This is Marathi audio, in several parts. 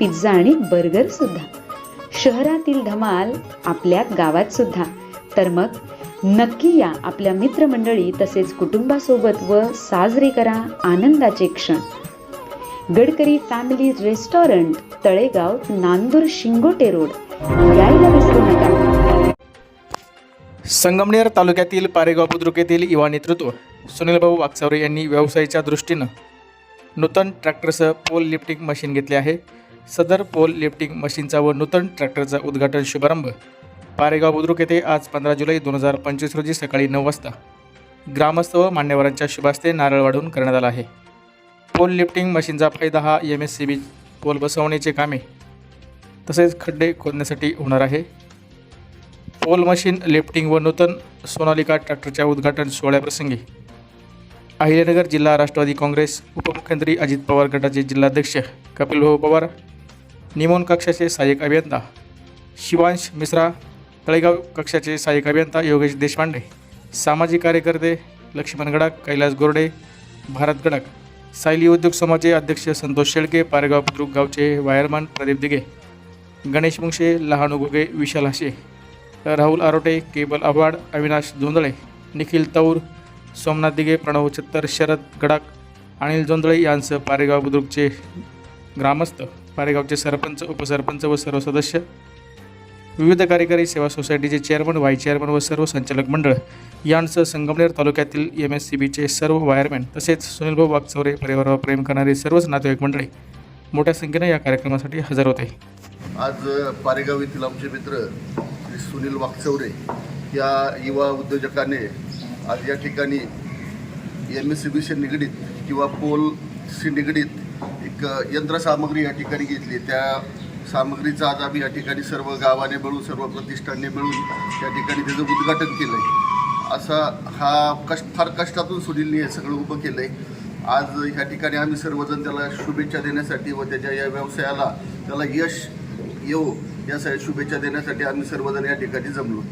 पिझ्झा आणि बर्गर सुद्धा. शहरातील धमाल आपल्या गावात सुद्धा. तर मग नक्की या आपल्या मित्रमंडळी तसेच कुटुंबासोबत व साजरे करा आनंदाचे क्षण. Gadkari family restaurant Talegaon Nandur Shingote road. यायला विसरू नका. संगमनेर तालुक्यातील पारेगाव बुद्रुक येथील युवा नेतृत्व सुनीलभाऊ वागसावरे यांनी व्यवसायाच्या दृष्टीनं नूतन ट्रॅक्टरसह पोल लिफ्टिंग मशीन घेतले आहे. सदर पोल लिफ्टिंग मशीनचा व नूतन ट्रॅक्टरचा उद्घाटन शुभारंभ. पारेगाव बुद्रुक येथे आज पंधरा जुलै दोन हजार पंचवीस रोजी सकाळी नऊ वाजता. ग्रामस्थ व मान्यवरांच्या शुभास्ते नारळ वाढून करण्यात आला आहे. पोल लिफ्टिंग मशीनचा फायदा हा M S C B pole बसवण्याचे कामे तसेच खड्डे खोदण्यासाठी होणार आहे. पोल मशीन लिफ्टिंग व नूतन सोनालिका ट्रॅक्टरच्या उद्घाटन सोहळ्याप्रसंगी अहिल्यानगर जिल्हा राष्ट्रवादी काँग्रेस उपमुख्यमंत्री अजित पवार गटाचे जिल्हाध्यक्ष कपिलभाऊ पवार निमोन कक्षाचे सहाय्यक अभियंता शिवांश मिश्रा तळेगाव कक्षाचे सहाय्यक अभियंता योगेश देशपांडे सामाजिक कार्यकर्ते लक्ष्मण गडाक कैलास गोरडे भारत गडाक सायली उद्योग समाजचे अध्यक्ष संतोष शेळके पारेगाव बुद्रुक गावचे वायरमन प्रदीप दिघे गणेश मुंगशे लहानू घुगे विशाल हाशे राहुल आरोटे केबल आव्हाड अविनाश जोंधळे निखिल तौर सोमनाथ दिघे प्रणव छत्तर शरद गडाक अनिल जोंदळे यांसह पारेगाव बुद्रुकचे ग्रामस्थ. पारेगावचे सरपंच उपसरपंच व सर्व सदस्य विविध कार्यकारी सेवा सोसायटीचे चेअरमन व्हाईस चेअरमन व सर्व संचालक मंडळ यांसह संगमनेर तालुक्यातील एम एस सी बीचे सर्व वायरमॅन तसेच सुनीलभाऊ वागचौरे परिवारावर प्रेम करणारे सर्वच नातेवाईक मंडळी मोठ्या संख्येने या कार्यक्रमासाठी हजर होते. आज पारेगाव येथील आमचे मित्र सुनील वागचौरे या युवा उद्योजकाने आज या ठिकाणी एम एस सी बीशी निगडीत किंवा पोलशी निगडीत एक यंत्रसामग्री या ठिकाणी घेतली. त्या सामग्रीचा आज आम्ही या ठिकाणी सर्व गावाने मिळून सर्व प्रतिष्ठानने मिळून या ठिकाणी त्याचं उद्घाटन केलं आहे असा हा कष्ट फार कष्टातून सुनीलने हे सगळं उभं केलं आहे आज ह्या ठिकाणी आम्ही सर्वजण त्याला शुभेच्छा देण्यासाठी व त्याच्या या व्यवसायाला त्याला यश येऊ यासाठी शुभेच्छा देण्यासाठी आम्ही सर्वजण या ठिकाणी जमलो.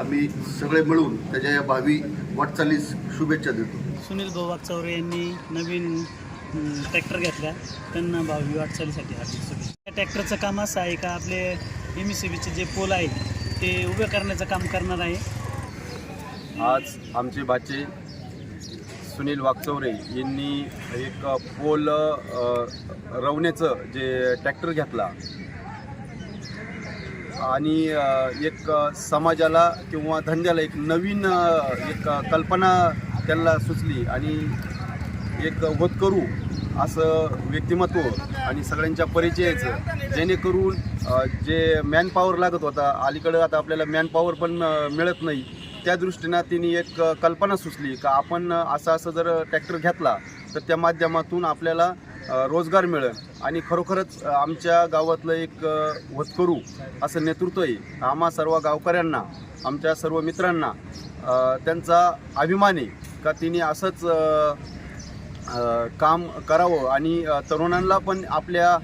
आम्ही सगळे मिळून त्याच्या या भावी वाटचालीस शुभेच्छा देतो. सुनील भाऊ चौरे यांनी नवीन ट्रॅक्टर घेतला त्यांना भावी वाटचालीसाठी हार्दिक शुभेच्छा त्या ट्रॅक्टरचं काम असं आहे का आपले एम ई सी बीचे जे पोल आहे ते उभे करण्याचं काम करणार आहे? आज आमचे बाचे सुनील वागचौरे यांनी एक पोल रवण्याचं जे ट्रॅक्टर घेतला. आणि एक समाजाला किंवा धंद्याला एक नवीन एक कल्पना त्यांना सुचली. आणि एक होतकरू असं व्यक्तिमत्व आणि सगळ्यांच्या परिचयाचं. जेणेकरून जे मॅनपॉवर लागत होता अलीकडं आता आपल्याला मॅनपॉवर पण मिळत नाही. त्या दृष्टीनं तिने एक कल्पना सुचली का आपण असं असं जर ट्रॅक्टर घेतला तर त्या माध्यमातून आपल्याला रोजगार मिळेल. आणि खरोखरच आमच्या गावातलं एक अ, असं नेतृत्व आहे. आम्हा सर्व गावकऱ्यांना आमच्या सर्व मित्रांना त्यांचा अभिमान आहे का तिने असंच काम करावं आणि तरुणांना पण आपल्या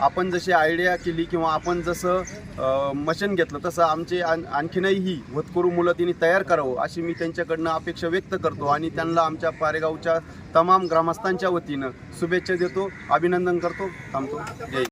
आपण जशी आयडिया केली किंवा आपण जसं मशन घेतलं तसं आमचे आण आणखीनही ही होतकरू मुलं तिने तयार करावं अशी मी त्यांच्याकडनं अपेक्षा व्यक्त करतो आणि त्यांना आमच्या पारेगावच्या तमाम ग्रामस्थांच्या वतीनं शुभेच्छा देतो अभिनंदन करतो थांबतो. जय